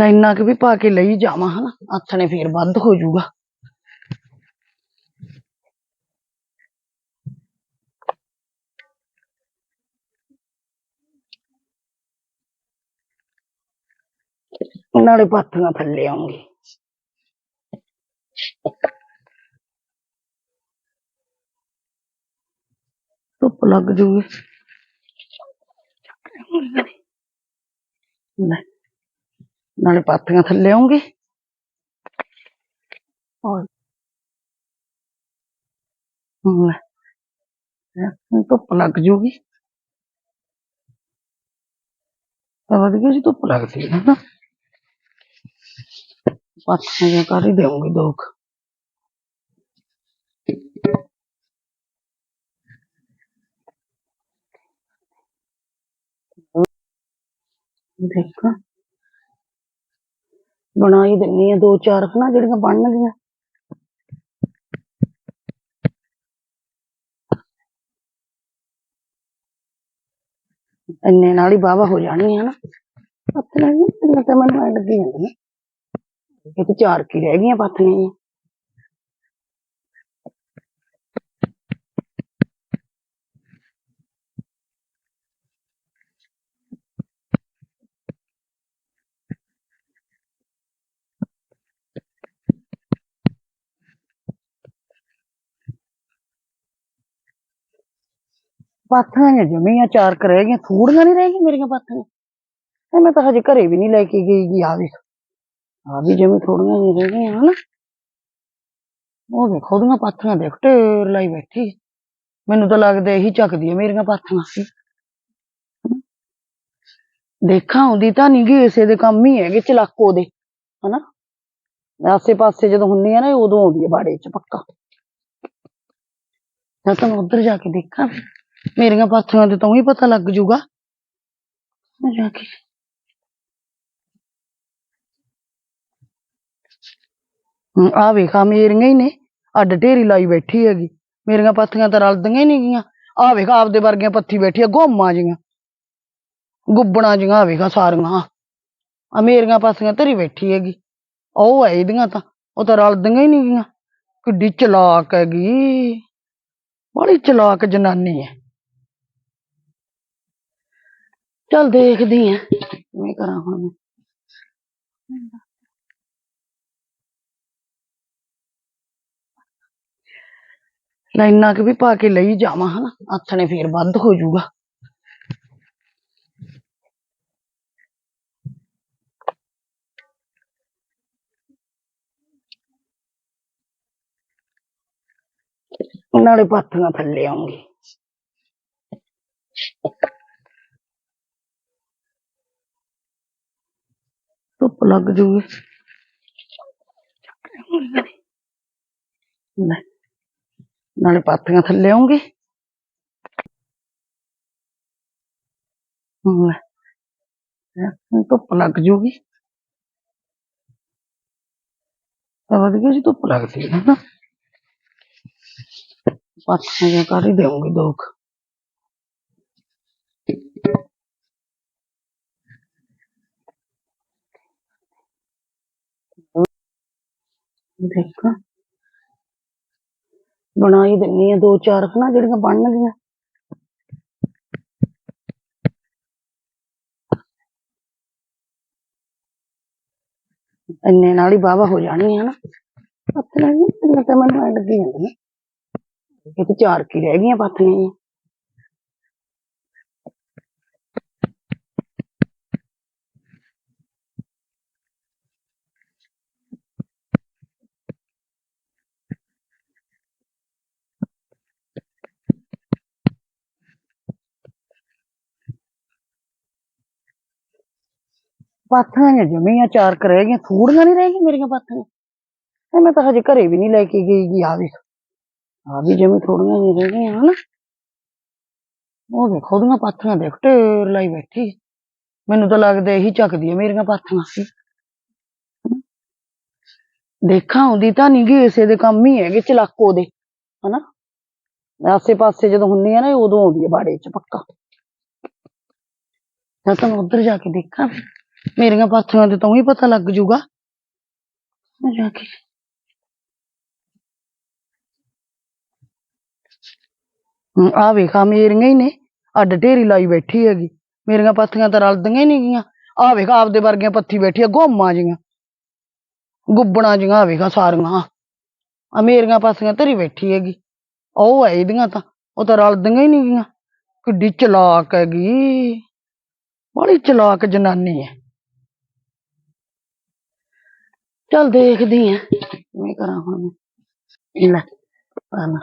ਲੈ ਇੰਨਾ ਕੁ ਵੀ ਪਾ ਕੇ ਲਈ ਜਾਵਾਂ, ਹਨਾ? ਆਥਣੇ ਫੇਰ ਵੱਧ ਹੋ ਜਾਊਗਾ। ਨਾਲੇ ਪਾਥੀਆਂ ਥੱਲੇ ਆਉਂਗੀ ਧੁੱਪ ਲੱਗ ਜੂਗੀ। ਲੈ। ਨਾਲੇ ਪਾਥੀਆਂ ਥੱਲੇ ਆਉਂਗੀ ਹੋਰ ਲੈ ਲੈ, ਧੁੱਪ ਲੱਗ ਜੂਗੀ ਤਾਂ ਵਧੀਆ ਜੀ ਧੁੱਪ ਲੱਗਦੀ ਹੈ ਨਾ ਪਾਥੀਆਂ ਜਿਹੀਆਂ ਕਰ ਹੀ ਦੇਵਾਂਗੀ ਦੋ ਕੁ ਦੇਖਾਂ ਬਣਾ ਹੀ ਦਿੰਨੀ ਆ, ਦੋ ਚਾਰ ਕੁ ਨਾ ਜਿਹੜੀਆਂ ਬਣਨਗੀਆਂ। ਇੰਨੇ ਨਾਲ ਹੀ ਵਾਹਵਾ ਹੋ ਜਾਣੀ ਹੈ ਨਾ। ਪੱਥਰਾਂ ਜਿਹੀਆਂ ਤਾਂ ਮੈਨੂੰ ਐਂ ਲੱਗੀ ਜਾਂਦੀਆਂ ਇਹ ਤੇ ਚਾਰ ਕੀ ਰਹਿ ਗਈਆਂ ਪਾਥੀਆਂ ਪਾਥੀਆਂ ਜਿਹੀਆਂ ਜਮੀਆਂ ਚਾਰ ਕੁ ਰਹਿ ਗਈਆਂ ਥੋੜੀਆਂ ਨਹੀਂ ਰਹਿ ਗਈਆਂ ਮੇਰੀਆਂ ਪਾਥੀਆਂ ਮੈਂ ਤਾਂ ਹਜੇ ਘਰੇ ਵੀ ਨਹੀਂ ਲੈ ਕੇ ਗਈ ਗੀ ਆ ਵੇਖ ਆ ਵੀ ਜਿਵੇਂ ਥੋੜੀਆਂ ਜਿਹੀਆਂ ਰਹਿ ਗਈਆਂ, ਹਨਾ। ਉਹ ਵੇਖੋ ਉਹਦੀਆਂ ਪਾਥੀਆਂ ਦੇਖ ਢੇਰ ਲਾਈ ਬੈਠੀ। ਮੈਨੂੰ ਤਾਂ ਲੱਗਦਾ ਇਹੀ ਚੱਕਦੀ ਹੈ ਮੇਰੀਆਂ ਪਾਥੀਆਂ ਸੀ ਦੇਖਾਂ, ਆਉਂਦੀ ਤਾਂ ਨਹੀਂ ਗੀ, ਇਸੇ ਦੇ ਕੰਮ ਹੀ ਹੈਗੇ ਚਲਾਕੋ ਦੇ ਹਨਾ। ਆਸੇ ਪਾਸੇ ਜਦੋਂ ਹੁੰਨੀ ਆ ਨਾ, ਉਦੋਂ ਆਉਂਦੀ ਹੈ ਬਾੜੇ ਚ ਪੱਕਾ। ਮੈਂ ਤਾਂ ਉਧਰ ਜਾ ਕੇ ਦੇਖਾਂ। ਮੇਰੀਆਂ ਪਾਥੀਆਂ ਤੇ ਤਾਂ ਹੀ ਪਤਾ ਲੱਗ ਜੂਗਾ ਮੈਂ ਜਾ ਕੇ ਹਮ, ਆ ਵੇਖ ਆ ਮੇਰੀਆਂ ਹੀ ਨੇ ਅੱਡ ਢੇਰੀ ਲਾਈ ਬੈਠੀ ਹੈਗੀ ਮੇਰੀਆਂ ਪਾਥੀਆਂ ਤਾਂ ਰਲਦੀਆਂ ਹੀ ਨਹੀਂ ਗੀਆਂ ਆ ਵੇਖ ਆਪਦੇ ਵਰਗੀਆਂ ਪੱਥੀ ਬੈਠੀ ਆ ਗੋਮਾਂ ਜੀਆਂ ਗੁੱਬਣਾ ਜੀਆਂ ਆ ਵੇਖ ਆਹ ਸਾਰੀਆਂ ਆ ਮੇਰੀਆਂ ਪਾਥੀਆਂ ਧਰੀ ਬੈਠੀ ਹੈਗੀ ਉਹ ਐ ਇਹਦੀਆਂ ਤਾਂ ਉਹ ਤਾਂ ਰਲਦੀਆਂ ਹੀ ਨਹੀਂ ਗੀਆਂ ਕਿੱਡੀ ਚਲਾਕ ਹੈਗੀ ਬੜੀ ਚਲਾਕ ਜਨਾਨੀ ਹੈ ਚੱਲ ਦੇਖਦੀ ਆ ਕਿਵੇਂ ਕਰਾਂ ਹੁਣ ਮੈਂ ਲੈ ਇੰਨਾ ਕੁ ਵੀ ਪਾ ਕੇ ਲਈ ਜਾਵਾਂ ਹਨਾ ਆਥਣੇ ਫੇਰ ਵੱਧ ਹੋ ਜਾਊਗਾ ਨਾਲੇ ਪਾਥੀਆਂ ਥੱਲੇ ਆਉਂਗੀ ਧੁੱਪ ਲੱਗ ਜੂਗੀ ਲੈ ਨਾਲੇ ਪਾਥੀਆਂ ਥੱਲੇ ਆਉਂਗੀ ਲੈ ਲੈ, ਧੁੱਪ ਲੱਗ ਜੂਗੀ ਤਾਂ ਵਧੀਆ ਜੀ ਧੁੱਪ ਲੱਗਦੀ ਹੈ ਨਾ ਪਾਥੀਆਂ ਜਿਹੀਆਂ ਕਰ ਹੀ ਦੇਵਾਂਗੀ ਦੋ ਦੇਖਾਂ। ਬਣਾ ਹੀ ਦਿੰਨੀ ਆ, ਦੋ ਚਾਰ ਕੁ ਨਾ ਜਿਹੜੀਆਂ ਬਣਨਗੀਆਂ ਇੰਨੇ ਨਾਲ ਹੀ ਵਾਹਵਾ ਹੋ ਜਾਣੀ ਹੈ ਨਾ। ਪੱਥਰਾਂ ਜਿਹੀਆਂ ਤਾਂ ਮੈਨੂੰ ਐਂ ਲੱਗੀ ਜਾਂਦੀਆਂ ਇਹ ਤੇ ਚਾਰ ਕੀ ਰਹਿ ਗਈਆਂ ਪਾਥੀਆਂ ਜਿਹੀਆਂ ਪਾਥੀਆਂ ਜਮੀਆਂ, ਚਾਰ ਕੁ ਰਹਿ ਗਈਆਂ ਥੋੜੀਆਂ ਨਹੀਂ ਰਹਿ ਗਈਆਂ ਮੇਰੀਆਂ ਪਾਥੀਆਂ ਇਹ ਮੈਂ ਤਾਂ ਹਜੇ ਘਰੇ ਵੀ ਨਹੀਂ ਲੈ ਕੇ ਗਈ ਗੀ ਆ ਵੇਖ ਆ ਵੀ ਜਿਵੇਂ ਥੋੜੀਆਂ ਜਿਹੀਆਂ ਰਹਿ ਗਈਆਂ, ਹਨਾ। ਉਹ ਵੇਖੋ ਉਹਦੀਆਂ ਪਾਥੀਆਂ ਦੇਖ ਢੇਰ ਲਾਈ ਬੈਠੀ ਮੈਨੂੰ ਤਾਂ ਲੱਗਦਾ ਇਹੀ ਚੱਕਦੀ ਹੈ ਮੇਰੀਆਂ ਪਾਥਾਂ। ਸੀ ਦੇਖਾਂ, ਆਉਂਦੀ ਤਾਂ ਨਹੀਂ ਗੀ, ਇਸੇ ਦੇ ਕੰਮ ਹੀ ਹੈਗੇ, ਚਲਾਕੋ ਦੇ, ਹਨਾ। ਆਸੇ ਪਾਸੇ ਜਦੋਂ ਹੁੰਨੀ ਆ ਨਾ, ਉਦੋਂ ਆਉਂਦੀ ਹੈ ਬਾੜੇ ਚ ਪੱਕਾ। ਮੈਂ ਤਾਂ ਉਧਰ ਜਾ ਕੇ ਦੇਖਾਂ। ਮੇਰੀਆਂ ਪਾਥੀਆਂ ਤੇ ਤਾਂ ਹੀ ਪਤਾ ਲੱਗ ਜੂਗਾ ਮੈਂ ਜਾ ਕੇ ਹਮ, ਆ ਵੇਖ ਆ ਮੇਰੀਆਂ ਹੀ ਨੇ ਅੱਡ ਢੇਰੀ ਲਾਈ ਬੈਠੀ ਹੈਗੀ ਮੇਰੀਆਂ ਪਾਥੀਆਂ ਤਾਂ ਰਲਦੀਆਂ ਹੀ ਨਹੀਂ ਗੀਆਂ ਆ ਵੇਖ ਆਪਦੇ ਵਰਗੀਆਂ ਪੱਥੀ ਬੈਠੀ ਆ ਗੋਮਾਂ ਜੀਆਂ ਗੁੱਬਣਾ ਜੀਆਂ ਆ ਵੇਖ ਆਹ ਸਾਰੀਆਂ ਆ ਮੇਰੀਆਂ ਪਾਥੀਆਂ ਧਰੀ ਬੈਠੀ ਹੈਗੀ ਉਹ ਹੈ ਇਹਦੀਆਂ ਤਾਂ ਉਹ ਤਾਂ ਰਲਦੀਆਂ ਹੀ ਨਹੀਂ ਗੀਆਂ ਕਿੱਡੀ ਚਲਾਕ ਹੈਗੀ ਬੜੀ ਚਲਾਕ ਜਨਾਨੀ ਹੈ ਚੱਲ ਦੇਖਦੀ ਆ ਮੈਂ ਕਰਾਂ ਹੁਣ ਮੈਂ। ਲੈ ਆ ਲੈ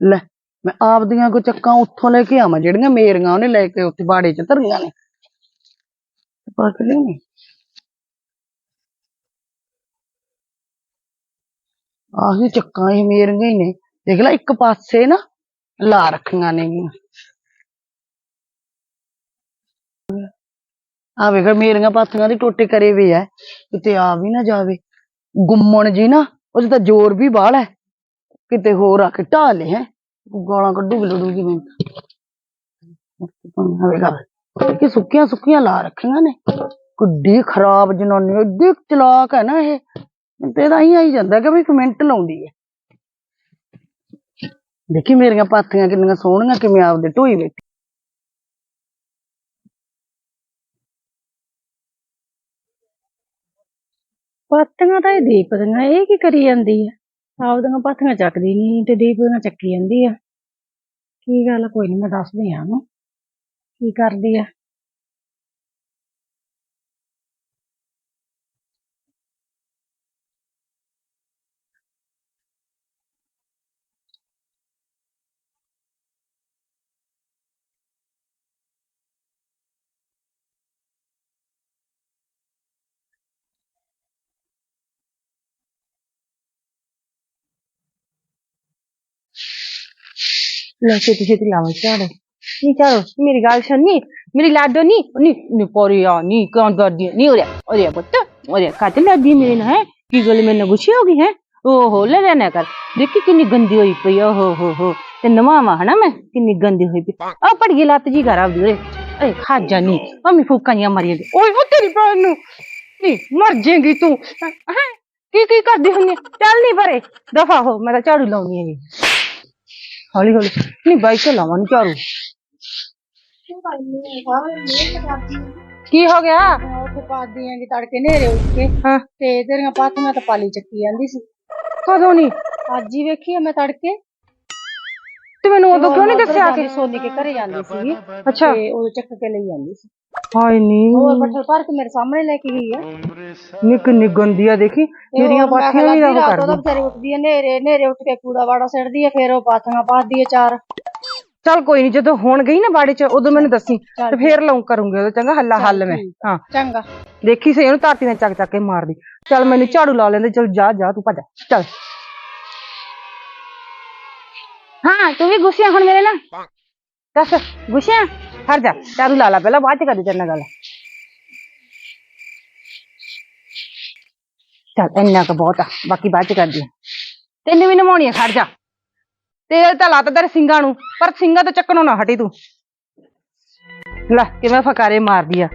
ਲੈ ਮੈਂ ਆਪਦੀਆਂ ਕੋ ਚੱਕਾਂ ਉੱਥੋਂ ਲੈ ਕੇ ਆਵਾਂ ਜਿਹੜੀਆਂ ਮੇਰੀਆਂ ਉਹਨੇ ਲੈ ਕੇ ਉੱਥੇ ਬਾੜੇ ਚ ਧਰੀਆਂ ਨੇ ਪਾ ਕੇ ਲਿਆਉਣੀ ਆਹੀ ਚੱਕਾਂ ਇਹ ਮੇਰੀਆਂ ਹੀ ਨੇ ਦੇਖ ਲੈ ਇੱਕ ਪਾਸੇ ਨਾ ਲਾ ਰੱਖੀਆਂ ਨੇਗੀਆਂ ਆ ਵੇਖ ਮੇਰੀਆਂ ਪਾਥੀਆਂ ਦੀ ਟੋਟੇ ਕਰੇ ਵੇ ਐ ਕਿਤੇ ਆ ਵੀ ਨਾ ਜਾਵੇ ਗੁੰਮਣ ਜੀ ਨਾ, ਉਹਦੇ ਤਾਂ ਜ਼ੋਰ ਵੀ ਬਾਹਲਾ ਹੈ। ਕਿਤੇ ਹੋਰ ਆ ਕੇ ਢਾਹ ਲੇ ਹੈ। ਗਾਲਾਂ ਕੱਢੂ ਲੜੂਗੀ ਮੈਂ ਕਿ ਸੁੱਕੀਆਂ ਸੁੱਕੀਆਂ ਲਾ ਰੱਖੀਆਂ ਨੇ। ਕੁੱਡੀ ਖਰਾਬ ਜਨਾਨੀ, ਏਡੀ ਚਲਾਕ ਹੈ ਨਾ ਇਹ। ਮੈਨੂੰ ਤੇ ਇਹਦਾ ਹੀ ਆਈ ਜਾਂਦਾ ਕਿ ਵੀ ਕਮੈਂਟ ਲਾਉਂਦੀ ਹੈ। ਦੇਖੀ ਮੇਰੀਆਂ ਪਾਥੀਆਂ ਕਿੰਨੀਆਂ ਸੋਹਣੀਆਂ, ਕਿਵੇਂ ਆਪਦੇ ਢੋਈ ਬੈਠੀ। ਪਾਥੀਆਂ ਤਾਂ ਇਹ ਦੀਪਦੀਆਂ, ਇਹ ਕੀ ਕਰੀ ਜਾਂਦੀ ਆ? ਆਪਦੀਆਂ ਪਾਥੀਆਂ ਚੱਕਦੀ ਨਹੀਂ ਤੇ ਦੀਪ ਦੀਆਂ ਚੱਕੀ ਜਾਂਦੀ ਆ। ਕੀ ਗੱਲ ਕੋਈ ਨਹੀਂ ਮੈਂ ਦੱਸਦੀ ਆ ਉਹਨੂੰ। ਕੀ ਕਰਦੀ ਆ? ਲੈ ਛੇਤੀ ਛੇਤੀ ਲਾਵਾਂ ਝਾੜੋ ਨੀ ਝਾੜੋ ਮੇਰੀ ਗੱਲ ਸੁਣਨੀ ਮੇਰੀ ਲਾਡੋ ਨੀ ਨੀ ਨੀ ਪੋਰੀਆ ਨੀ ਕਾਂ ਕਰਦੀ ਨੀ ਉਰੇ ਉਰੇ ਪੁੱਤ ਉਰੇ ਕੱਟ ਲੱਗੀ ਮੇਰੇ ਨਾਲ ਹੈ ਕੀ ਗੱਲ ਮੇਰੇ ਨਾਲ ਗੁੱਸੇ ਹੋ ਗਈ ਹੈ ਓਹੋ ਲੈ ਲੈ ਨਾ ਕਰ ਦੇਖੀ ਕਿੰਨੀ ਗੰਦੀ ਹੋਈ ਪਈ ਆ, ਓਹੋ ਹੋ ਹੋ ਤੇ ਨਵਾਵਾ ਹਨਾ ਮੈਂ ਕਿੰਨੀ ਗੰਦੀ ਹੋਈ ਪਈ ਆ ਪੜ ਗਈ ਲੱਤ ਜੀ ਕਰ ਆਪਦੀ ਉਰੇ ਏ ਖਾ ਜਾਨੀ ਅਮੀ ਫੂਕਾਂ ਜੀਆਂ ਮਾਰੀ ਜਾਂਦੀ ਓਏ ਉਹ ਤੇਰੀ ਭੈਣ ਨੂੰ ਨੀ ਮਰ ਜਾਏਗੀ ਤੂੰ ਹੈਂ ਕੀ ਕੀ ਕਰਦੀ ਹੁੰਨੀ ਚੱਲ ਨਹੀਂ ਪਰੇ ਦਫਾ ਹੋ ਮੈਂ ਤਾਂ ਝਾੜੂ ਲਾਉਣੀ ਹੈਗੀ ਹੌਲੀ ਹੌਲੀ ਨਹੀਂ ਬਾਈਕ ਤੇ ਲਾਵਾਂ ਨੀ ਝਾੜੂ ਕੀ ਹੋ ਗਿਆ ਉੱਥੇ ਪਾਦੀ ਆਂ ਤੜਕੇ ਨੇਰੇ ਉੱਠ ਕੇ ਹਾਂ ਤੇ ਤੇਰੀਆਂ ਪਾਥੀਆਂ ਤਾਂ ਪਾਲੀ ਚੱਕੀ ਜਾਂਦੀ ਸੀ ਕਦੋਂ ਨਹੀਂ ਅੱਜ ਹੀ ਵੇਖੀ ਆ ਮੈਂ ਤੜਕੇ ਤੇ ਮੈਨੂੰ ਉਦੋਂ ਕਿਉਂ ਨਹੀਂ ਦੱਸਿਆ ਕਿ ਸੋਨੀ ਕੇ ਘਰੇ ਜਾਂਦੀ ਸੀ ਅੱਛਾ ਤੇ ਉਹ ਚੱਕ ਕੇ ਲਈ ਜਾਂਦੀ ਸੀ ਹਾਏ ਨੀ। ਹੋਰ ਬੱਠਲ ਭਰ ਕੇ ਮੇਰੇ ਸਾਹਮਣੇ ਲੈ ਕੇ ਗਈ ਆ। ਨੀ ਕਿੰਨੀ ਗੰਦੀ ਆ ਦੇਖੀ ਮੇਰੀਆਂ ਪਾਥੀਆਂ ਵੀ ਉਹਦਾ ਕਰਦੀ। ਵਿਚਾਰੀ ਉੱਠਦੀ ਆ ਨੇਰੇ ਨੇਰੇ ਉੱਠ ਕੇ ਕੂੜਾ ਵਾੜਾ ਸਿੱਟਦੀ ਆ ਫਿਰ ਉਹ ਪਾਥੀਆਂ ਪਾਦੀ ਆ ਚਾਰ। ਚੱਲ ਕੋਈ ਨਹੀਂ ਜਦੋਂ ਹੁਣ ਗਈ ਨਾ ਬਾੜੇ ਚ ਉਦੋਂ ਮੈਨੂੰ ਦੱਸੀ ਤੇ ਫੇਰ ਲਾਉਂ ਕਰੂੰਗੀ ਉਦੋਂ ਚੰਗਾ ਹੱਲਾ ਹੱਲ ਮੈਂ। ਹਾਂ। ਚੰਗਾ। ਦੇਖੀ ਸਹੀ ਉਹਨੂੰ ਧਰਤੀ ਨਾਲ ਚੱਕ ਚੱਕ ਕੇ ਮਾਰਦੀ। ਚੱਲ ਮੈਨੂੰ ਝਾੜੂ ਲਾ ਲੈਂਦੇ ਚੱਲ ਜਾ ਜਾ ਤੂੰ ਭੱਜ ਚੱਲ। ਹਾਂ ਤੂੰ ਵੀ ਗੁੱਸੇ ਆ ਹੁਣ ਮੇਰੇ ਨਾਲ? ਦੱਸ ਗੁੱਸੇ ਆ ਹਟ ਜਾ ਝਾੜੂ ਲਾ ਲਾ ਪਹਿਲਾਂ ਬਾਅਦ ਚ ਕਰਦੀ ਤੇਰੇ ਨਾਲ ਗੱਲ ਚੱਲ ਇੰਨਾ ਕੁ ਬਹੁਤ ਆ ਬਾਕੀ ਬਾਅਦ ਚ ਕਰਦੀ ਆ ਤੈਨੂੰ ਵੀ ਨਮਾਉਣੀ ਆ ਖੜ ਜਾ ਤੇਰੇ ਤਾਂ ਲੱਤ ਤੇਰੇ ਸਿੰਘਾਂ ਨੂੰ ਪਰ ਸਿੰਘਾਂ ਤੋਂ ਚੱਕਣੋਂ ਨਾ ਹਟੀ ਤੂੰ ਲੈ ਕਿਵੇਂ ਫਕਾਰੇ ਮਾਰਦੀ ਆ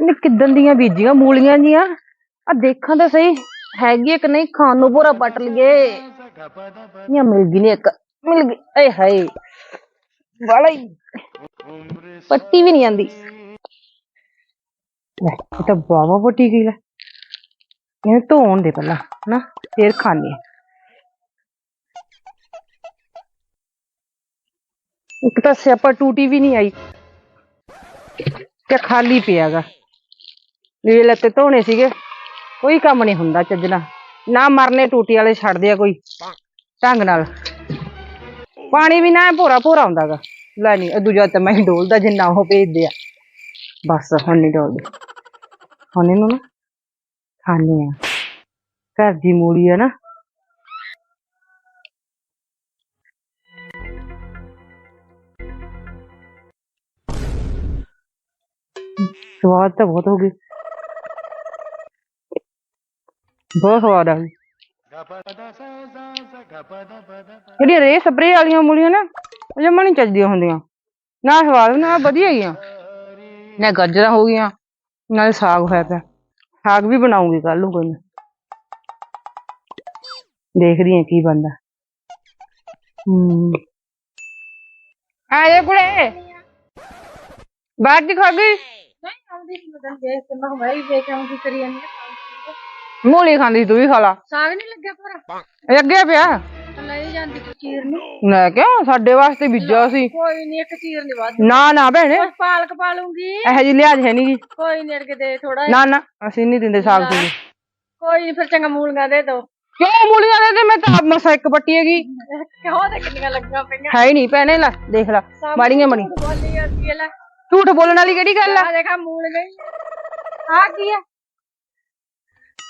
ਨੇ ਕਿੱਦਣ ਦੀਆਂ ਬੀਜੀਆਂ ਮੂਲੀਆਂ ਜੀਆਂ ਆ ਦੇਖਾਂ ਤਾਂ ਸਹੀ ਹੈਗੀ ਆ ਕਿ ਨਹੀਂ ਖਾਣ ਨੂੰ ਪੂਰਾ ਪੱਟ ਲਈਏ ਜਾਂ ਮਿਲ ਗਈ ਨੇ ਇੱਕ ਮਿਲ ਗਈ। ਏ ਹਾਏ। ਵਾਲਾ ਹੀ। ਪੱਟੀ ਵੀ ਨਹੀਂ ਆਂਦੀ। ਲੈ, ਇਹ ਤਾਂ ਬਾਵਾ ਪੱਟੀ ਗਈ ਲੈ। ਇਹਨੂੰ ਧੋਣ ਦੇ ਪਹਿਲਾਂ ਨਾ ਫੇਰ ਖਾਣੇ ਇੱਕ ਤਾਂ ਸਿਆਪਾ ਟੂਟੀ ਵੀ ਨਹੀਂ ਆਈ। ਤੇ ਖਾਲੀ ਪਿਆਗਾ। ਲੀੜੇ ਤੇ ਧੋਣੇ ਸੀਗੇ। ਕੋਈ ਕੰਮ ਨਹੀਂ ਹੁੰਦਾ ਚੱਜਣਾ। ਨਾ ਮਰਨੇ ਟੂਟੀ ਵਾਲੇ ਛੱਡਦੇ ਆ ਕੋਈ। ਢੰਗ ਨਾਲ। ਪਾਣੀ ਵੀ ਨਾ ਭੋਰਾ ਭੋਰਾ ਆਉਂਦਾਗਾ ਲੈ ਨਹੀਂ ਇਹ ਦੂਜਾ ਤਾਂ ਮੈਂ ਹੀ ਡੋਲਦਾ, ਜਿੰਨਾ ਉਹ ਭੇਜਦੇ ਆ। ਬਸ, ਹੁਣ ਨਹੀਂ ਡੋਲਦੇ। ਹੁਣ ਇਹਨੂੰ ਨਾ ਖਾਣੇ ਆ। ਘਰ ਦੀ ਮੂਲੀ ਆ ਨਾ। ਸਵਾਦ ਤਾਂ ਬਹੁਤ ਹੋ ਗਈ ਬਹੁਤ ਸਵਾਦ ਆ। ਗਈ ਜਿਹੜੀਆਂ ਰੇ ਸਪਰੇ ਵਾਲੀਆਂ ਮੂਲੀਆਂ ਨਾ, ਉਹ ਜਮਾਂ ਨਹੀਂ ਚੱਜਦੀਆਂ ਹੁੰਦੀਆਂ। ਨਾ ਸਵਾਦ, ਨਾ ਵਧੀਆ ਹੀ ਆ। ਨਾ ਗਾਜਰਾਂ ਹੋ ਗਈਆਂ ਨਾਲ ਸਾਗ ਹੋਇਆ ਪਿਆ। ਸਾਗ ਵੀ ਬਣਾਉਂਗੀ ਕੱਲ ਨੂੰ ਕੋਈ ਦੇਖਦੀ ਆ ਕੀ ਬਣਦਾ। ਹੂੰ। ਆ ਜਾ ਕੁੜੇ। ਬਾਹਰ ਦੀ ਖਾ ਗਈ? ਨਹੀਂ, ਆਉਂਦੀ ਸੀ ਮੈਂ ਦੇਖ ਕੇ। ਮੈਂ ਕਿਹਾ ਦੇਖ ਆਉਂ ਕਰੀ ਜਾਂਦੀ ਮੂਲੀ ਖਾਂਦੀ ਸੀ ਤੂੰ ਵੀ ਖਾ ਲਾ। ਸਾਗ ਨਹੀਂ ਲੱਗਿਆ ਪੂਰਾ ਲੱਗਿਆ ਪਿਆ। ਲੈ ਜਾਂਦੀ ਕੋਈ ਚੀਰ ਨੂੰ। ਕਿਹਾ ਸਾਡੇ ਵਾਸਤੇ ਬੀਜਿਆ ਸੀ। ਕੋਈ ਨਹੀਂ ਇੱਕ ਚੀਰ ਨਹੀਂ ਵੱਧ। ਨਾ ਨਾ ਭੈਣੇ। ਬਸ ਪਾਲਕ ਪਾ ਲੂੰਗੀ ਇਹੋ ਜਿਹੀ ਲਿਹਾਜ਼ ਹੈ ਨਹੀਂ ਜੀ ਕੋਈ ਨਹੀਂ ਅੜਕੇ ਦੇ ਥੋੜਾ ਨਾ ਨਾ ਅਸੀਂ ਨਹੀਂ ਦਿੰਦੇ ਸਾਗ ਸੁਗ ਕੋਈ ਨਹੀਂ ਫਿਰ ਚੰਗਾ ਮੂਲੀਆਂ ਦੇ ਦੋ। ਕਿਉਂ ਮੂਲੀਆਂ ਦੇ ਦੇ? ਮੈਂ ਤਾਂ ਆਪ ਮਸਾ ਇੱਕ ਪੱਟੀ ਹੈਗੀ। ਕਿਉਂ ਤੇ ਕਿੰਨੀਆਂ ਲੱਗੀਆਂ ਪਈਆਂ? ਹੈ ਹੀ ਨਹੀਂ ਭੈਣੇ ਲੈ ਦੇਖ ਲੈ ਮਾੜੀਆਂ ਬਣੀ। ਝੂਠ ਬੋਲੀ ਜਾਂਦੀ ਹੈ ਲੈ। ਝੂਠ ਬੋਲਣ ਵਾਲੀ ਕਿਹੜੀ ਗੱਲ ਆ? ਆ ਦੇਖਾ ਮੂਲ ਗਈ। ਆ ਕੀ ਆ?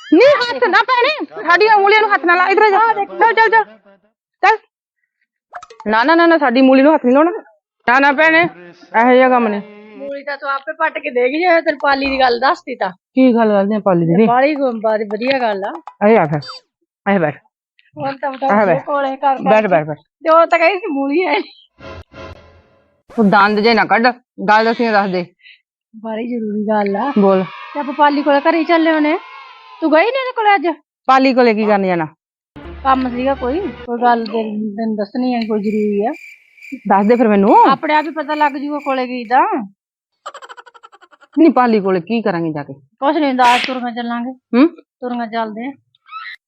ਨਹੀਂ ਹੱਥ ਨਾ ਭੈਣੇ ਸਾਡੀਆਂ ਮੂਲੀਆਂ ਨੂੰ ਹੱਥ ਨਾ ਲਾ ਇਧਰ ਜਾ। ਚੱਲ ਚੱਲ ਚੱਲ। ਚੱਲ। ਨਾ ਨਾ ਨਾ ਨਾ ਸਾਡੀ ਮੂਲੀ ਨੂੰ ਹੱਥ ਨਹੀਂ ਲਾਉਣਾ। ਨਾ ਨਾ ਭੈਣੇ ਇਹੋ ਜਿਹਾ ਕੰਮ ਨਹੀਂ ਮੂਲੀ ਤਾਂ ਤੂੰ ਆਪੇ ਪੱਟ ਕੇ ਦੇਗੀ ਜੇ ਤੇਰੀ ਪਾਲੀ ਦੀ ਗੱਲ ਦੱਸਤੀ ਤਾਂ। ਕੀ ਗੱਲ ਕਰਦੇ ਆ ਪਾਲੀ ਦੀ? ਬਾਲੀ ਗੁੰਬਾਰੀ ਵਧੀਆ ਗੱਲ ਆ। ਅਰੇ ਆ ਫਿਰ ਅਰੇ ਬੈਠ। ਹੁਣ ਤਾਂ ਆ। ਕੋਲੇ ਕਰ ਬੈਠ। ਬੈਠ ਬੈਠ ਤੇ ਉਹ ਤਾਂ ਕਹੀ ਸੀ ਮੂਲੀ ਹੈ ਤੂੰ ਦੰਦ ਜੇ ਨਾ ਕੱਢ ਗੱਲ ਦੱਸੀ ਦੱਸ ਦੇ। ਬੜੀ ਜ਼ਰੂਰੀ ਗੱਲ ਆ। ਬੋਲ। ਤੇ ਆਪਾਂ ਪਾਲੀ ਕੋਲੇ ਘਰੇ ਚੱਲੇ ਹੋਣੇ। ਤੂੰ ਗਈ ਨੀ ਇਹਦੇ ਕੋਲੇ ਅੱਜ? ਪਾਲੀ ਕੋਲੇ ਕੀ ਕਰਨ ਜਾਣਾ? ਕੰਮ ਸੀਗਾ ਕੋਈ? ਕੋਈ ਗੱਲ ਤੈਨੂੰ ਦੱਸਣੀ ਹੈ ਕੋਈ ਜ਼ਰੂਰੀ ਆ? ਦੱਸ ਦੇ ਫਿਰ ਮੈਨੂੰ। ਆਪਣੇ ਆਪ ਹੀ ਪਤਾ ਲੱਗ ਜੂਗਾ ਕੋਲੇ ਗਈ ਤਾਂ ਨਹੀਂ ਪਾਲੀ ਕੋਲੇ ਕੀ ਕਰਾਂਗੇ ਜਾ ਕੇ? ਕੁਛ ਨਹੀਂ ਦਾਸ ਤੁਰੀਆਂ ਚੱਲਾਂਗੇ। ਹੂੰ? ਤੁਰੀਆਂ ਚੱਲਦੇ ਆ।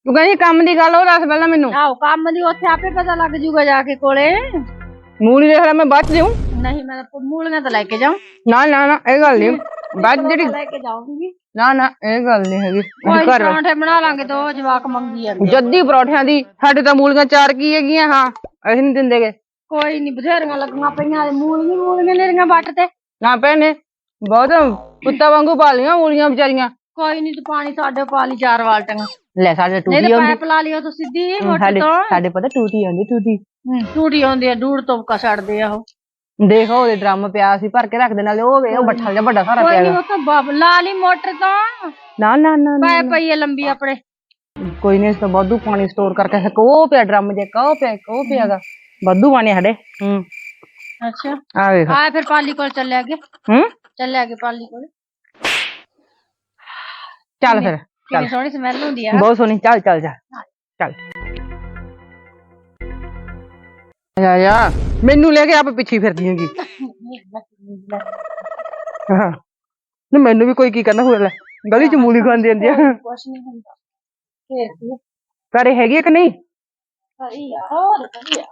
ਤੂੰ ਕਹਿੰਦੀ ਕੰਮ ਦੀ ਗੱਲ ਉਹ ਦੱਸ ਪਹਿਲਾਂ ਮੈਨੂੰ। ਆਹੋ ਕੰਮ ਦੀ ਉੱਥੇ ਆਪੇ ਪਤਾ ਲੱਗ ਜੂਗਾ ਜਾ ਕੇ ਕੋਲੇ। ਮੂਲੀ ਦੇਖ ਲੈ ਮੈਂ ਬਾਅਦ ਚ ਦੇਉਂ ਨਹੀਂ ਮੈਂ ਤਾਂ ਮੂਲੀਆਂ ਤਾਂ ਲੈ ਕੇ ਜਾਉਂ ਨਾ ਨਾ ਨਾ ਇਹ ਗੱਲ ਨਹੀਂ ਬਾਅਦ ਚ ਜਿਹੜੀ ਲੈ ਕੇ ਜਾਊਂਗੀ। ਨਾ ਨਾ ਇਹ ਗੱਲ ਨਹੀਂ ਹੈਗੀ। ਕੋਈ ਘਰ ਪਰੌਂਠੇ ਬਣਾ ਲਾਂਗੇ ਦੋ ਜਵਾਕ ਮੰਗੀ ਜਾਂਦੇ ਜੱਦੀ ਪਰੌਠਿਆਂ ਦੀ ਸਾਡੇ ਤਾਂ ਮੂਲੀਆਂ ਚਾਰ ਕੀ ਹੈਗੀਆਂ ਹਾਂ ਅਸੀਂ ਨਹੀਂ ਦਿੰਦੇਗੇ ਕੋਈ ਨਹੀਂ ਬਥੇਰੀਆਂ ਲੱਗੀਆਂ ਪਈਆਂ ਮੂਲੀਆਂ ਮੂਲੀਆਂ ਨੇਰੀਆਂ ਵੱਟ ਤੇ। ਨਾ ਭੈਣੇ ਬਹੁਤ ਕੁੱਤਾ ਵਾਂਗੂ ਪਾਲੀਆਂ ਮੂਲੀਆਂ ਵਿਚਾਰੀਆਂ। ਕੋਈ ਨਹੀਂ ਤੂੰ ਪਾਣੀ ਸਾਡੇ ਪਾ ਲਈ ਚਾਰ ਬਾਲਟੀਆਂ ਲੈ ਸਾਡੇ ਨਹੀਂ ਟੂਟੀ ਤੇ ਆਉਂਦੀ। ਪਾਈਪ ਲਾ ਲਿਓ ਤੂੰ ਸਿੱਧੀ ਮੋਟਰ ਸਾਡੇ ਤੋਂ। ਸਾਡੇ ਪਤਾ ਟੂਟੀ ਆਉਂਦੀ ਟੂਟੀ। ਹੂੰ, ਟੂਟੀ ਆਉਂਦੀ ਆ ਦੂਰ ਤੋਂ ਕਾ ਛੱਡਦੇ ਆ ਉਹ। ਦੇਖੋ ਉਹਦੇ ਡਰਮ ਪਿਆ ਸੀ ਭਰ ਕੇ ਰੱਖ ਦੇ ਨਾਲੇ ਉਹ ਵੇ ਉਹ ਬੱਠਲ ਜਿਹਾ ਵੱਡਾ ਸਾਰਾ ਕੋਈ ਪਿਆ ਨਹੀਂ ਗਾ। ਉਹ ਤਾਂ ਬਾਬ ਲਾ ਲਈ ਮੋਟਰ ਤੋਂ। ਨਾ ਨਾ ਨਾ ਨਾ। ਪਾਇਪ ਪਈ ਆ ਲੰਬੀ ਆਪਣੇ। ਕੋਈ ਨਹੀਂ ਇਸ ਤੋਂ ਵਾਧੂ ਪਾਣੀ ਸਟੋਰ ਕਰਕੇ ਇੱਕ ਉਹ ਪਿਆ ਡਰਮ ਜੇ ਕੋ ਪਿਆ ਇੱਕ ਉਹ ਪਿਆਗਾ ਵਾਧੂ ਪਾਣੀ ਸਾਡੇ। ਹੂੰ। ਅੱਛਾ। ਆ ਵੇਖ। ਆ ਫਿਰ ਪਾਲੀ ਕੋਲ ਚੱਲਿਆ ਅੱਗੇ। ਹੂੰ? ਚੱਲਿਆ ਅੱਗੇ ਪਾਲੀ ਕੋਲ। ਚੱਲ ਫਿਰ ਕਿੰਨੀ ਸੋਹਣੀ ਸਮੈਲ ਹੁੰਦੀ ਆ। ਬਹੁਤ ਸੋਹਣੀ। ਚੱਲ ਚੱਲ ਜਾ। ਚੱਲ। ਜਾ ਮੈਨੂੰ ਲੈ ਕੇ ਆਪ ਪਿੱਛੇ ਫਿਰਦੀ ਹੈਗੀ। ਹਾਂ। ਨਾ ਮੈਨੂੰ ਵੀ ਕੋਈ ਕੀ ਕਰਨਾ ਹੋਰ ਲੈ। ਗਲੀ ਚ ਮੂਲੀ ਖਾਂਦੀ ਜਾਂਦੀ ਆ। ਕੁਛ ਨਹੀਂ ਹੁੰਦਾ। ਫੇਰ ਕੀ? ਘਰੇ ਹੈਗੀ ਆ ਕਿ ਨਹੀਂ? ਸਹੀ ਆ ਹੋਰ ਵਧੀਆ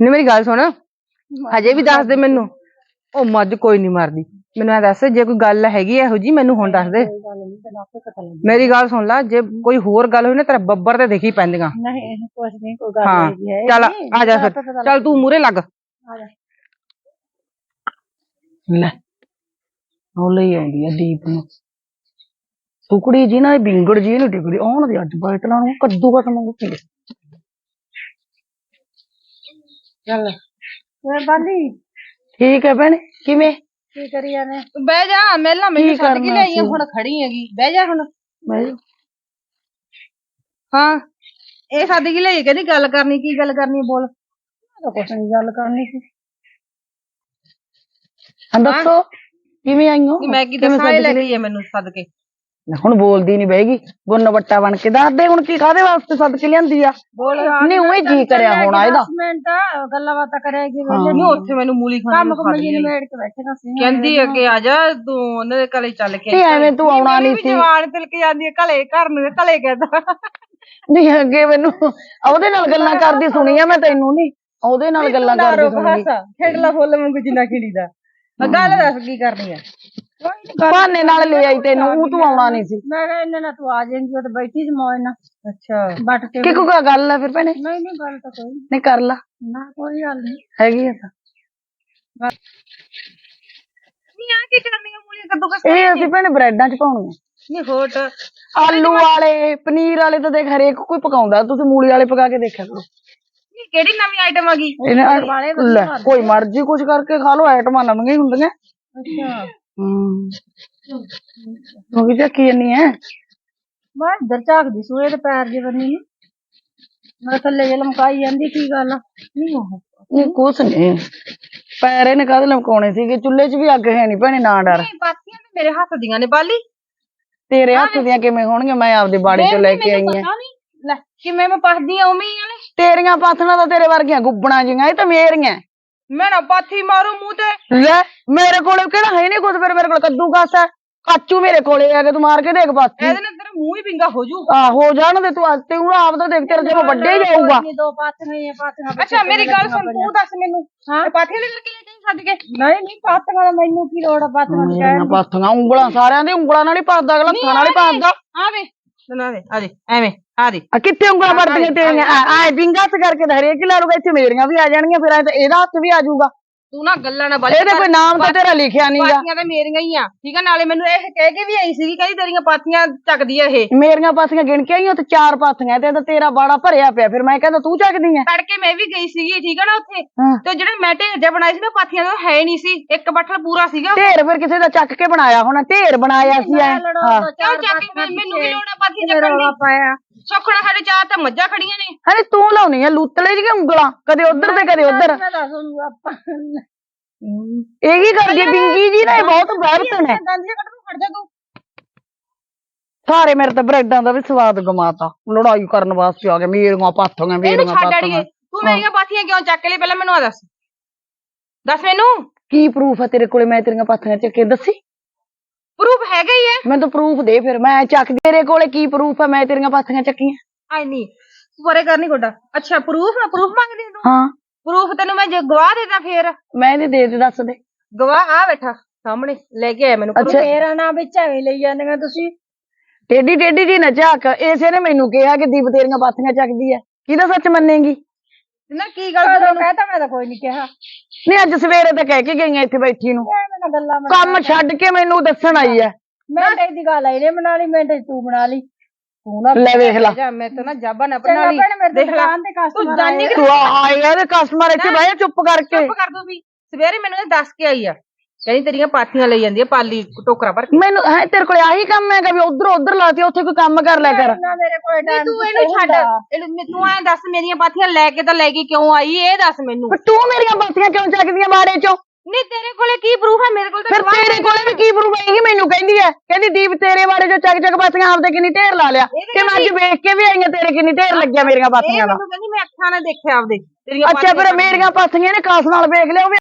ਨਹੀਂ ਮੇਰੀ ਗੱਲ ਸੁਣ। ਹਜੇ ਵੀ ਦੱਸ ਦੇ ਮੈਨੂੰ। ਉਹ ਮੱਝ ਕੋਈ ਨਹੀਂ ਮਰਦੀ। ਮੈਨੂੰ ਇਹ ਦੱਸ ਜੇ ਕੋਈ ਗੱਲ ਹੈਗੀ ਇਹੋ ਜੀ ਮੈਨੂੰ ਹੁਣ ਦੱਸ ਦੇ। ਕੋਈ ਗੱਲ ਨਹੀਂ ਤੈਨੂੰ ਆਪੇ ਪਤਾ ਲੱਗ ਮੇਰੀ ਗੱਲ ਸੁਣ ਲੈ ਜੇ ਕੋਈ ਹੋਰ ਗੱਲ ਹੋਈ ਨਾ ਤੇਰਾ ਬੱਬਰ ਤੇ ਦੇਖੀ ਪੈਂਦੀਆਂ। ਨਹੀਂ ਇਹ ਕੁਛ ਨਹੀਂ ਕੋਈ ਗੱਲ ਹਾਂ ਹੈਗੀ ਹੈ ਚੱਲ ਆ ਜਾ ਫਿਰ। ਚੱਲ ਤੂੰ ਮੂਰੇ ਲੱਗ। ਆ ਜਾ। ਲੈ ਉਹ ਲਈ ਆਉਂਦੀ ਆ ਦੀਪ ਨੂੰ। ਟੁਕੜੀ ਜੀ ਨਾ ਇਹ ਬਿੰਗੜ ਜੀ ਨੂੰ ਟਿਕੜੀ ਆਉਣ ਦੇ ਅੱਜ ਬਾਈਟਲਾਂ ਨੂੰ ਕੱਦੂ ਕਸ ਮੰਗੂ ਪੀ ਚੱਲ। ਵੇ ਬਾਲੀ? ਠੀਕ ਹੈ ਭੈਣੇ ਕਿਵੇਂ? ਕੀ ਕਰੀ ਜਾਂਦੇ ਬਹਿ ਜਾ ਪਹਿਲਾਂ ਮੈਨੂੰ ਛੱਡ ਕੇ ਲਿਆਈ ਆ, ਹੁਣ ਖੜੀ ਹੈਗੀ। ਬਹਿ ਜਾ ਹੁਣ। ਮੈਂ ਹਾਂ। ਇਹ ਸਾਡੀ ਕੀ ਲਈ ਕਹਿੰਦੀ ਗੱਲ ਕਰਨੀ ਕੀ ਗੱਲ ਕਰਨੀ ਬੋਲ। ਤਾਂ ਕੁਛ ਨਹੀਂ ਗੱਲ ਕਰਨੀ ਸੀ। ਹਾਂ ਦੱਸੋ। ਕਿਵੇਂ ਆਈ ਹੋ? ਮੈਂ ਕੀ ਕਿਵੇਂ ਦੱਸਾਂ ਇਹ ਲੈ ਕੇ ਆਈ ਆ ਮੈਨੂੰ ਸੱਦ ਕੇ। ਹੁਣ ਬੋਲਦੀ ਨਹੀਂ ਬਹਿਗੀ ਗੁੰਨ ਵੱਟਾ ਬਣ ਕੇ ਦੱਸ ਦੇ ਹੁਣ ਕੀ ਕਾਦੇ ਵਾਸਤੇ ਸੱਦ ਕੇ ਲਿਆਂਦੀ ਆ? ਬੋਲ ਨਹੀਂ ਉਹ ਜੀ ਕਰਿਆ ਹੋਣਾ ਇਹਦਾ। ਮਿੰਟ ਗੱਲਾਂ ਬਾਤਾਂ ਕਰੇਗੀ ਨਹੀਂ ਉੱਥੇ ਮੈਨੂੰ ਮੂਲੀ ਖਾਣ ਕੰਮ ਨੂੰ ਕੁਮ ਖਾਦੀ ਜੀ ਨਿਬੇੜ ਕੇ ਬੈਠੇ ਸੀ। ਕਹਿੰਦੀ ਅੱਗੇ ਆ ਜਾ ਤੂੰ ਉਹਨਾਂ ਦੇ ਘਰੇ ਚੱਲ ਕੇ ਤੇ ਐਵੇਂ ਤੂੰ ਆਉਣਾ ਨਹੀਂ ਸੀ। ਜਵਾਨ ਤਿਲਕ ਜਾਂਦੀ ਹੈ ਘਲੇ ਘਰ ਨੂੰ ਘਲੇ ਕਹਿੰਦਾ। ਨਹੀਂ ਅੱਗੇ ਮੈਨੂੰ ਉਹਦੇ ਨਾਲ ਗੱਲਾਂ ਕਰਦੀ ਸੁਣੀ ਆ ਮੈਂ ਤੈਨੂੰ ਨਹੀਂ ਉਹਦੇ ਨਾਲ ਗੱਲਾਂ ਕਰਦੀ ਸੁਣੀ ਖੇਡਲਾ ਫੁੱਲ ਵਾਂਗੂ ਜਿੰਨਾ ਖਿੜੀਦਾ ਗੱਲ ਦੱਸ ਕੀ ਕਰਨੀ ਆ? ਬਹਾਨੇ ਨਾਲ ਲੈ ਆਈ ਤੈਨੂੰ ਉਹ ਤੂੰ ਆਉਣਾ ਨਹੀਂ ਸੀ। ਮੈਂ ਕਿਹਾ ਇਹਨੇ ਨਾਲ ਤੂੰ ਆ ਜਾਏਂਗੀ ਉਹ ਤਾਂ ਬੈਠੀ ਸੀ ਮੌਜ ਨਾਲ। ਅੱਛਾ। ਬੱਟ ਕੇ ਕਿ ਕੋਈ ਗੱਲ ਆ ਫਿਰ ਭੈਣੇ? ਨਹੀਂ ਨਹੀਂ ਗੱਲ ਤਾਂ ਕੋਈ। ਨਹੀਂ ਕਰ ਲਾ। ਨਾ ਕੋਈ ਗੱਲ ਨਹੀਂ ਹੈਗੀ ਆ ਤਾਂ। ਨਹੀਂ ਆ ਕੀ ਕਰਨੀ ਆ ਮੂਲੀ ਕੱਦੂ ਕਸ ਇਹ ਅਸੀਂ ਭੈਣੇ ਬ੍ਰੈਡਾਂ ਚ ਪਾਉਣੀਆਂ। ਨਹੀਂ ਹੋਟ ਆਲੂ ਵਾਲੇ ਪਨੀਰ ਵਾਲੇ ਤਾਂ ਦੇਖ ਹਰੇਕ ਕੋਈ ਪਕਾਉਂਦਾ ਤੁਸੀਂ ਮੂਲੀ ਵਾਲੇ ਪਕਾ ਕੇ ਦੇਖਿਆ ਕਰੋ। ਨਹੀਂ ਕਿਹੜੀ ਨਵੀਂ ਆਈਟਮ ਆ ਗਈ? ਇਹਨੇ ਲੈ ਕੋਈ ਮਰਜ਼ੀ ਕੁਝ ਕਰਕੇ ਖਾ ਲੋ ਆਈਟਮਾਂ ਨਵੀਆਂ ਹੀ ਹੁੰਦੀਆਂ। ਅੱਛਾ। ਹੂੰ। ਉਹ ਵੀ ਚੱਕੀ ਨਹੀਂ ਹੈ ਮੈਂ ਇੱਧਰ ਝਾਕਦੀ ਸੂਏ ਦੇ ਪੈਰ ਜੇ ਬੰਨੀ ਨੂੰ। ਮੈਂ ਥੱਲੇ ਜੇ ਲਮਕਾਈ ਜਾਂਦੀ ਕੀ ਗੱਲ ਆ? ਨਹੀਂ ਉਹ। ਨਹੀਂ ਕੁਛ ਨਹੀਂ ਪੈਰੇ ਨੇ ਕਾਹਦੇ ਲਮਕਾਉਣੇ ਸੀਗੇ? ਚੁੱਲ੍ਹੇ 'ਚ ਵੀ ਅੱਗ ਹੈ ਨਹੀਂ ਭੈਣੇ ਨਾ ਡਰ। ਨਹੀਂ ਪਾਥੀਆਂ ਵੀ ਮੇਰੇ ਹੱਥ ਦੀਆਂ ਨੇ ਬਾਲੀ। ਤੇਰੇ ਹੱਥ ਦੀਆਂ ਕਿਵੇਂ ਹੋਣਗੀਆਂ? ਮੈਂ ਆਪਦੇ ਬਾੜੇ 'ਚੋਂ ਲੈ ਕੇ ਆਈ ਆ। ਲੈ ਕਿਵੇਂ ਮੈਂ ਪੱਥਦੀ ਆ ਉਵੇਂ ਹੀ ਆ ਨੇ ਤੇਰੀਆਂ ਪਾਥਣਾ ਤਾਂ ਤੇਰੇ ਵਰਗੀਆਂ ਗੁੱਬਣਾ ਜਿਹੀਆਂ ਇਹ ਤਾਂ ਮੇਰੀਆਂ। ਮੈਂ ਨਾ ਪਾਥੀ ਮਾਰੂ ਮੂੰਹ ਤੇ। ਲੈ ਮੇਰੇ ਕੋਲੇ ਕਿਹੜਾ ਹੈ ਨਹੀਂ ਕੁਝ ਫਿਰ ਮੇਰੇ ਕੋਲ ਕੱਦੂ ਕਾਸ ਹੈ। ਕਾਚੂ ਮੇਰੇ ਕੋਲੇ ਆ ਕੇ ਤੂੰ ਮਾਰ ਕੇ ਦੇਖ ਪਾਥੀ ਇਹਦੇ ਨਾਲ ਤੇਰਾ ਮੂੰਹ ਹੀ ਪਿੰਗਾ ਹੋ ਜੂ। ਆ ਹੋ ਜਾਣ ਦੇ ਤੂੰ ਅੱਜ ਤੇ ਉਹ ਆਪਦਾ ਦੇਖ ਤੇਰਾ ਜਦੋਂ ਵੱਡੇ ਹੀ ਜਾਊਗਾ। ਦੋ ਪਾਥੀਆਂ ਹੀ ਆ ਪਾਥੀਆਂ ਅੱਛਾ ਮੇਰੀ ਗੱਲ ਸੁਣ ਤੂੰ ਦੱਸ ਮੈਨੂੰ। ਹਾਂ? ਪਾਥੀਆਂ ਲੈ ਕੇ ਲੈ ਜਾਈਂ ਛੱਡ ਕੇ? ਨਹੀਂ ਨਹੀਂ ਪਾਥੀਆਂ ਦਾ ਮੈਨੂੰ ਕੀ ਲੋੜ ਆ ਪਾਥੀਆਂ ਦੀ? ਮੇਰੀਆਂ ਪਾਥੀਆਂ ਉਂਗਲਾਂ ਸਾਰਿਆਂ ਦੀ ਉਂਗਲਾਂ ਨਾਲ ਹੀ ਭਰਦਾ ਅਗਲਾ ਹੱਥਾਂ ਨਾਲ ਹੀ ਭਰਦਾ। ਆ ਵੇ ਸੁਣਾ ਦੇ ਆ ਦੇ ਐਵੇਂ। ਆ ਦੇ ਆ ਕਿੱਥੇ ਉਂਗਲਾਂ ਵਰਦੀਆਂ ਤੇਰੀਆਂ? ਆ ਆ ਵਿੰਗਾ ਹੱਥ ਕਰਕੇ ਤਾਂ ਹਰੇਕ ਹੀ ਲਾ ਲੂਗਾ ਇੱਥੇ ਮੇਰੀਆਂ ਵੀ ਆ ਜਾਣਗੀਆਂ ਫਿਰ ਐ ਤਾਂ ਇਹਦਾ ਹੱਥ ਵੀ ਆ ਜਾਊਗਾ। ਤੂੰ ਨਾ ਗੱਲਾਂ ਨਾ ਬਾਲੀ ਇਹਦੇ ਕੋਈ ਨਾਮ ਤਾਂ ਤੇਰਾ ਲਿਖਿਆ ਨਹੀਂਗਾ ਪਾਥੀਆਂ ਤਾਂ ਮੇਰੀਆਂ ਹੀ ਆ। ਠੀਕ ਆ ਨਾਲੇ ਮੈਨੂੰ ਇਹ ਕਹਿ ਕੇ ਵੀ ਆਈ ਸੀਗੀ ਕਹਿੰਦੀ ਤੇਰੀਆਂ ਪਾਥੀਆਂ ਚੱਕਦੀ ਆ ਇਹ। ਮੇਰੀਆਂ ਪਾਥੀਆਂ ਗਿਣ ਕੇ ਆਈਆਂ ਤੇ ਚਾਰ ਪਾਥੀਆਂ ਤੇ ਤਾਂ ਤੇਰਾ ਬਾੜਾ ਭਰਿਆ ਪਿਆ ਫਿਰ ਮੈਂ ਕਹਿੰਦਾ ਤੂੰ ਚੱਕਦੀ ਐ ਤੜਕੇ ਮੈਂ ਵੀ ਗਈ ਸੀਗੀ ਠੀਕ ਆ ਨਾ ਉੱਥੇ। ਹਾਂ। ਤੇ ਜਿਹੜਾ ਮੈਂ ਢੇਰ ਜਿਹਾ ਬਣਾਇਆ ਸੀ ਨਾ ਪਾਥੀਆਂ ਦਾ ਉਹ ਹੈ ਨਹੀਂ ਸੀ ਇੱਕ ਬੱਠਲ ਪੂਰਾ ਸੀਗਾ। ਢੇਰ ਫਿਰ ਕਿਸੇ ਦਾ ਚੱਕ ਕੇ ਬਣਾਇਆ ਹੋਣਾ ਢੇਰ ਬਣਾਇਆ ਸੀ ਐ। ਹਾਂ। ਕਿਉਂ ਚੱਕ ਕੇ ਮੈਨੂੰ ਕੀ ਲੋੜ ਆ ਪਾਥੀਆਂ ਚੱਕਣ ਦੀ। ਪਾਇਆ। ਸੌਖਣਾ ਸਾਡੇ ਚਾਰ ਤਾਂ ਮੱਝਾਂ ਖੜੀਆਂ ਨੇ। ਹਣੇ ਤੂੰ ਲਾਉਣੀ ਆ ਲੂਤਲੇ ਜਿਹੀਆਂ ਉਂਗਲਾਂ ਕਦੇ ਉਧਰ ਤੇ ਕਦੇ ਉਧਰ। ਮੈਂ ਦੱਸ ਉਹਨੂੰ ਆਪਾਂ ਇਹ ਕੀ ਕਰਦੀ ਆ? ਬਿੰਗੀ ਜੀ ਨਾ ਇਹ ਬਹੁਤ ਬਹਿਰਤਨ ਹੈ ਦੰਦੀਆਂ ਕੱਢ ਤੂੰ ਖੜ ਜਾ ਤੂੰ। ਸਾਰੇ ਮੇਰੇ ਤਾਂ ਬ੍ਰੈਡਾਂ ਦਾ ਵੀ ਸਵਾਦ ਗਮਾਤਾ। ਲੜਾਈ ਕਰਨ ਵਾਸਤੇ ਆ ਗਏ ਮੇਰੀਆਂ ਪਾਥੀਆਂ ਇਹਨੂੰ ਮੇਰੀਆਂ ਛੱਡ ਅੜੀਏ। ਪਾਥੀਆਂ। ਤੂੰ ਮੇਰੀਆਂ ਪਾਥੀਆਂ ਕਿਉਂ ਚੱਕ ਕੇ ਲਈ ਪਹਿਲਾਂ ਮੈਨੂੰ ਆ ਦੱਸ। ਦੱਸ ਮੈਨੂੰ। ਕੀ ਪ੍ਰੂਫ ਹੈ ਤੇਰੇ ਕੋਲੇ? ਮੈਂ ਤੇਰੀਆਂ ਪਾਥੀਆਂ ਚੱਕੇ ਦੱਸੀ। ਪ੍ਰੂਫ ਹੈਗਾ ਹੀ ਹੈ। ਮੈਨੂੰ ਤਾਂ ਪ੍ਰੂਫ ਦੇ ਫਿਰ ਮੈਂ ਚੱਕ ਤੇਰੇ ਕੋਲੇ ਕੀ ਪ੍ਰੂਫ ਹੈ ਮੈਂ ਤੇਰੀਆਂ ਪਾਥੀਆਂ ਚੱਕੀਆਂ। ਆਈ ਨਹੀਂ ਤੂੰ ਪਰੇ ਕਰ ਨਹੀਂ ਗੋਡਾ। ਅੱਛਾ ਪ੍ਰੂਫ ਆ ਪ੍ਰੂਫ ਮੰਗਦੀ ਤੂੰ? ਹਾਂ। ਪ੍ਰੂਫ ਤੈਨੂੰ ਮੈਂ ਜੇ ਗਵਾਹ ਦੇਦਾ ਫੇਰ? ਮੈਂ ਇਹਦੇ ਦੇ ਦੇ ਦੱਸ ਦੇ। ਗਵਾਹ ਆ ਬੈਠਾ ਸਾਹਮਣੇ ਲੈ ਕੇ ਆਇਆ ਮੈਨੂੰ। ਅੱਛਾ। ਮੇਰਾ ਨਾਮ ਵਿੱਚ ਐਵੇਂ ਲਈ ਜਾਂਦੀਆਂ ਤੁਸੀਂ। ਟੇਡੀ ਟੇਡੀ ਜੀ ਨਾ ਝਾਕ ਇਸੇ ਨੇ ਮੈਨੂੰ ਕਿਹਾ ਕਿ ਦੀਪ ਤੇਰੀਆਂ ਪਾਥੀਆਂ ਚੱਕਦੀ ਹੈ। ਕਿਹਦਾ ਸੱਚ ਮੰਨੇਗੀ? ਨਾ ਕੀ ਗੱਲ ਤੈਨੂੰ ਕਹਤਾ ਮੈਂ ਤਾਂ ਕੋਈ ਨਹੀਂ ਕਿਹਾ। ਨਹੀਂ ਅੱਜ ਸਵੇਰੇ ਤਾਂ ਕਹਿ ਕੇ ਗਈਆਂ ਇੱਥੇ ਬੈਠੀ ਨੂੰ। ਐਵੇਂ ਨਾ ਗੱਲਾਂ ਮੈਂ ਕੰਮ ਛੱਡ ਕੇ ਮੈਨੂੰ ਦੱਸਣ ਆਈ ਹੈ ਮੈਂ ਤਾਂ ਇਹਦੀ ਗੱਲ ਆਈ ਨੇ ਬਣਾ ਲਈ ਮੈਂ ਤਾਂ ਤੂੰ ਬਣਾ ਲਈ। ਤੂੰ ਨਾ ਲੈ ਵੇਖ ਲਾ। ਜਾ ਮੈਂ ਤਾਂ ਨਾ ਜਾਬਾ ਨਾ ਬਣਾ ਲਈ। ਦੇਖ ਲਾ। ਤੇ ਜਾਨੀ ਕਿ ਤੂੰ ਆਏਗਾ ਤੇ ਕਸਟਮਰ ਇੱਥੇ ਬਹਿ ਜਾ ਚੁੱਪ ਕਰਕੇ। ਚੁੱਪ ਕਰ ਦੋ ਵੀ। ਸਵੇਰੇ ਮੈਨੂੰ ਇਹ ਦੱਸ ਕੇ ਆਈ ਆ। ਕਹਿੰਦੀ ਤੇਰੀਆਂ ਪਾਥੀਆਂ ਲਈ ਜਾਂਦੀ ਆ ਪਾਲੀ ਟੋਕਰਾ ਭਰ ਕੇ। ਮੈਨੂੰ ਹੈ ਤੇਰੇ ਕੋਲੇ ਆਹੀ ਕੰਮ ਹੈਗਾ ਵੀ ਉਧਰ ਉਧਰ ਲਾਤੀ ਉੱਥੇ ਕੋਈ ਕੰਮ ਕਰ ਲਿਆ ਕਰ। ਨਾ ਮੇਰੇ ਕੋਲ ਨਹੀਂ ਤੂੰ ਇਹਨੂੰ ਛੱਡ। ਇਹਨੂੰ ਮੈਂ- ਤੂੰ ਐਂ ਦੱਸ ਮੇਰੀਆਂ ਪਾਥੀਆਂ ਲੈ ਕੇ ਤਾਂ ਲੈ ਕੇ ਕਿਉਂ ਆਈ? ਇਹ ਦੱਸ ਮੈਨੂੰ। ਪਰ ਤੂੰ ਮੇਰੀਆਂ ਪਾਥੀਆਂ ਕਿਉਂ ਚੱਕਦੀਆਂ ਬਾੜੇ ਚੋਂ? ਨਹੀਂ ਤੇਰੇ ਕੋਲੇ ਕੀ ਪ੍ਰੂਫ ਹੈ ਮੇਰੇ ਕੋਲ ਤਾਂ ਫਿਰ ਗਵਾਹ ਤੇਰੇ ਕੋਲੇ ਵੀ ਕੀ ਪ੍ਰੂਫ ਹੈ ਇਹ ਮੈਨੂੰ ਕਹਿੰਦੀ ਹੈ ਕਹਿੰਦੀ ਦੀਪ ਤੇਰੇ ਬਾਰੇ ਜੋ ਚੱਕ ਚੱਕ ਪਾਥੀਆਂ ਆਪਦੇ ਕਿੰਨੀ ਢੇਰ ਲਾ ਲਿਆ। ਤੇ ਮੈਂ ਅੱਜ ਵੇਖ ਕੇ ਵੀ ਆਈਆਂ ਤੇਰੇ ਕਿੰਨੀ ਢੇਰ ਲੱਗਿਆ ਮੇਰੀਆਂ ਇਹ ਪਾਥੀਆਂ ਦਾ। ਮੈਨੂੰ ਕਹਿੰਦੀ ਮੈਂ ਅੱਖਾਂ ਨਾਲ ਦੇਖਿਆ ਆਪਦੇ। ਤੇਰੀਆਂ ਅੱਛਾ ਫਿਰ ਮੇਰੀਆਂ ਪਾਥੀਆਂ ਨੇ ਕਾਸ ਨਾਲ ਵੇਖ ਲਿਆ ਉਹ ਵੀ